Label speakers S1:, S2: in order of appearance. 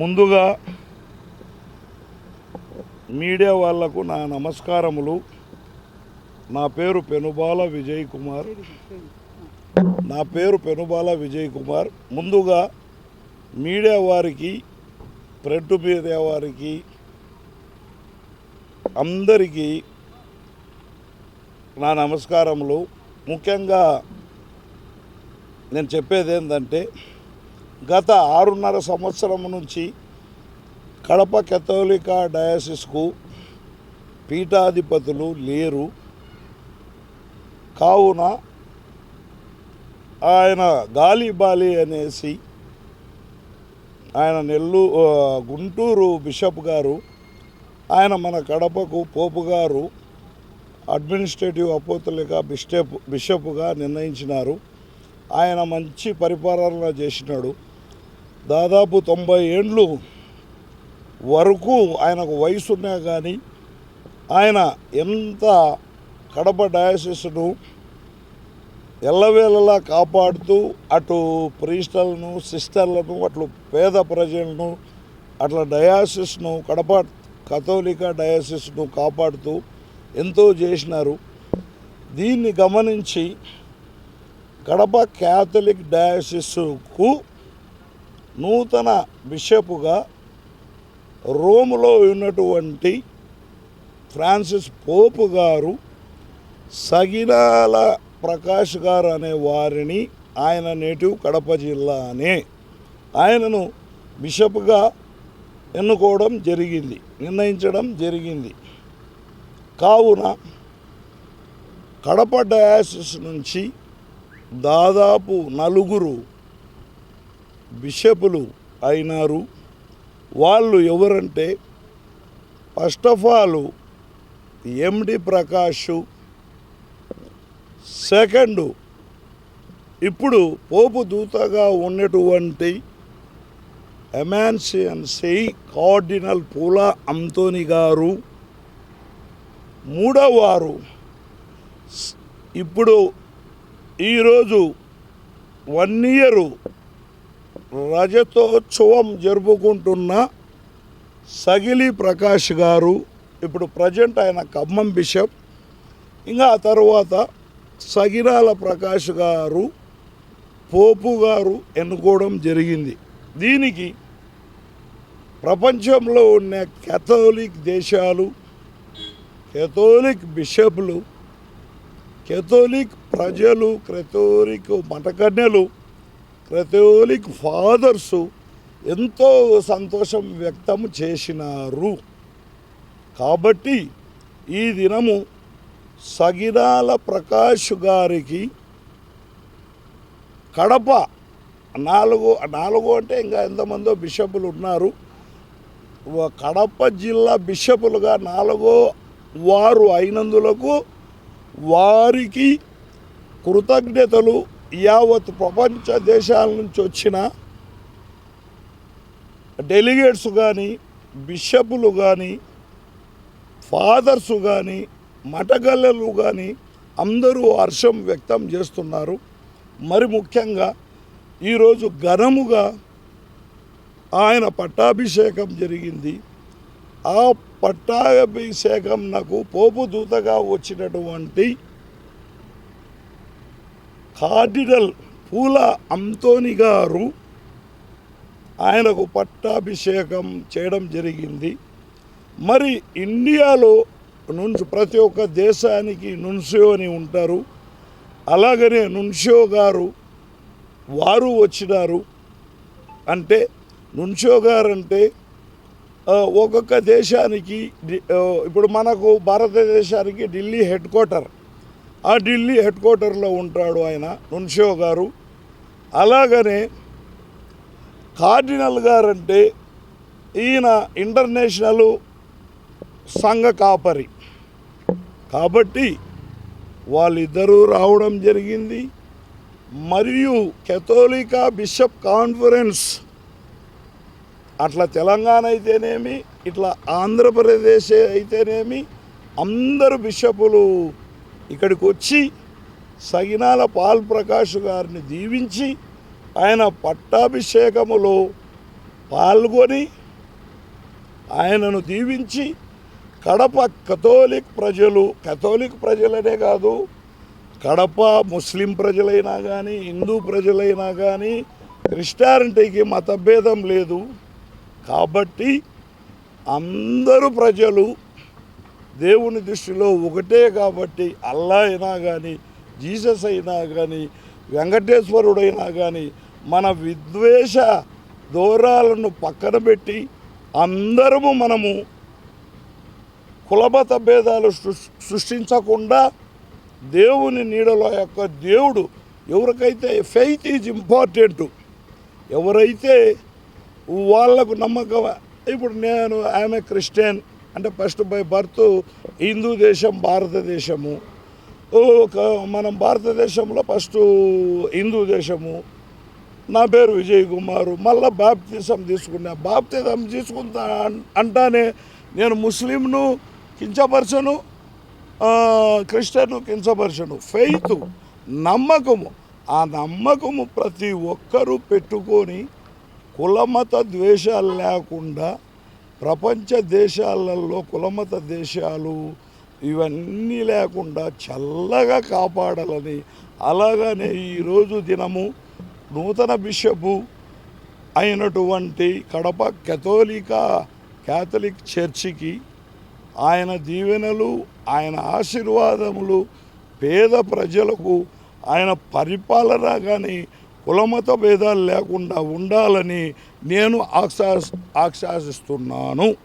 S1: ముందుగా మీడియా వాళ్ళకు నా నమస్కారములు. నా పేరు పెనుబాల విజయ్ కుమార్. నా పేరు పెనుబాల విజయ్ కుమార్. ముందుగా మీడియా వారికి ప్రింట్ మీడియా వారికి అందరికీ నా నమస్కారములు. ముఖ్యంగా నేను చెప్పేది ఏంటంటే గత ఆరున్నర సంవత్సరం నుంచి కడప కెథోలిక డయాసిస్కు పీఠాధిపతులు లేరు. కావున ఆయన గాలి బాలి అనేసి ఆయన నెల్లూ గుంటూరు బిషప్ గారు ఆయన మన కడపకు పోపు గారు అడ్మినిస్ట్రేటివ్ అపోతలిక బిషప్ బిషప్గా నిర్ణయించినారు. ఆయన మంచి పరిపాలన చేసినాడు. దాదాపు తొంభై ఏండ్లు వరకు ఆయనకు వయసు ఉన్నా కానీ ఆయన ఎంత కడప డయాసిస్ను ఎల్లవేళలా కాపాడుతూ అటు ప్రీస్టర్లను సిస్టర్లను అట్లు పేద ప్రజలను అట్లా డయాసిస్ను కడప కథోలిక డయాసిస్ను కాపాడుతూ ఎంతో చేసినారు. దీన్ని గమనించి కడప క్యాథలిక్ డయాసిస్కు నూతన బిషపుగా రోములో ఉన్నటువంటి ఫ్రాన్సిస్ పోపు గారు సగినాల ప్రకాష్ గారు అనే వారిని ఆయన నేటివ్ కడప జిల్లానే ఆయనను బిషప్గా ఎన్నుకోవడం జరిగింది నిర్ణయించడం జరిగింది. కావున కడప డయాసిస్ నుంచి దాదాపు నలుగురు బిషపులు అయినారు. వాళ్ళు ఎవరంటే first of all MD Prakash. Second ఇప్పుడు పోపు దూతగా ఉన్నటువంటి ఎమాన్సియన్ సెయి కార్డినల్ పూలా అంతోని గారు. మూడవవారు ఇప్పుడు ఈరోజు వన్ ఇయరు రజతోత్సవం జరుపుకుంటున్న సగిలి ప్రకాష్ గారు ఇప్పుడు ప్రజెంట్ ఆయన ఖమ్మం బిషప్ ఇంకా ఆ తర్వాత సగిరాల ప్రకాష్ గారు పోపు గారు ఎన్నుకోవడం జరిగింది. దీనికి ప్రపంచంలో ఉన్న కెథోలిక్ దేశాలు కెథోలిక్ బిషప్లు కెథోలిక్ ప్రజలు కెథోలిక్ మతకన్యలు ప్రతి కెథోలిక్ ఫాదర్సు ఎంతో సంతోషం వ్యక్తం చేసినారు. కాబట్టి ఈ దినము సగిరాల ప్రకాష్ గారికి కడప నాలుగు నాలుగు అంటే ఇంకా ఎంతమందో బిషపులు ఉన్నారు. కడప జిల్లా బిషపులుగా నాలుగో వారు అయినందులకు వారికి కృతజ్ఞతలు యావత్ ప్రపంచ దేశాల నుంచి వచ్చిన డెలిగేట్స్ కానీ బిషపులు కానీ ఫాదర్స్ కానీ మటగల్లలు కానీ అందరూ హర్షం వ్యక్తం చేస్తున్నారు. మరి ముఖ్యంగా ఈరోజు ఘనముగా ఆయన పట్టాభిషేకం జరిగింది. ఆ పట్టాభిషేకం నాకు పోపు దూతగా వచ్చినటువంటి కార్డినల్ పూల అంతోని గారు ఆయనకు పట్టాభిషేకం చేయడం జరిగింది. మరి ఇండియాలో నుంచి ప్రతి ఒక్క దేశానికి నున్సియో అని ఉంటారు. అలాగనే నున్సియో గారు వారు వచ్చినారు. అంటే నున్సియో గారు అంటే ఒక్కొక్క దేశానికి ఇప్పుడు మనకు భారతదేశానికి ఢిల్లీ హెడ్ క్వార్టర్. ఆ ఢిల్లీ హెడ్ క్వార్టర్లో ఉంటాడు ఆయన నున్షో గారు. అలాగనే కార్డినల్ గారంటే ఈయన ఇంటర్నేషనల్ సంఘ కాపరి. కాబట్టి వాళ్ళిద్దరూ రావడం జరిగింది. మరియు కెథోలికా బిషప్ కాన్ఫరెన్స్ అట్లా తెలంగాణ అయితేనేమి ఇట్లా ఆంధ్రప్రదేశ్ అయితేనేమి అందరు బిషపులు ఇక్కడికి వచ్చి సగినాల పాల్ ప్రకాష్ గారిని దీవించి ఆయన పట్టాభిషేకములో పాల్గొని ఆయనను దీవించి కడప కథోలిక్ ప్రజలు కథోలిక్ ప్రజలనే కాదు కడప ముస్లిం ప్రజలైనా కానీ హిందూ ప్రజలైనా కానీ క్రిస్టానిటీకి మతభేదం లేదు. కాబట్టి అందరూ ప్రజలు దేవుని దృష్టిలో ఒకటే కాబట్టి అల్లా అయినా కానీ జీసస్ అయినా కానీ వెంకటేశ్వరుడైనా కానీ మన విద్వేష దూరాలను పక్కన పెట్టి అందరము మనము కులమత భేదాలు సృష్- సృష్టించకుండా దేవుని నీడలో యొక్క దేవుడు ఎవరికైతే ఫెయిత్ ఈజ్ ఇంపార్టెంట్ ఎవరైతే వాళ్ళకు నమ్మకం ఇప్పుడు నేను ఆమె క్రిస్టియన్ అంటే ఫస్ట్ బై బర్త్ హిందూ దేశం భారతదేశము. ఓ, ఒక మనం భారతదేశంలో ఫస్ట్ హిందూ దేశము. నా పేరు విజయ్ కుమారు. మళ్ళీ బాప్తిజం తీసుకున్నా. బాప్తిజం తీసుకుంటా అంటానే నేను ముస్లింను కించపరచను క్రిస్టియన్ను కించపరచను. ఫెయిత్ నమ్మకము. ఆ నమ్మకము ప్రతి ఒక్కరూ పెట్టుకొని కులమత ద్వేషాలు లేకుండా ప్రపంచ దేశాలలో కులమత దేశాలు ఇవన్నీ లేకుండా చల్లగా కాపాడాలని అలాగనే ఈరోజు దినము నూతన బిషపు అయినటువంటి కడప కెథోలిక క్యాథలిక్ చర్చికి ఆయన దీవెనలు ఆయన ఆశీర్వాదములు పేద ప్రజలకు ఆయన పరిపాలన కానీ కులమత భేదాలు లేకుండా ఉండాలని నేను ఆక్షా ఆశాసిస్తున్నాను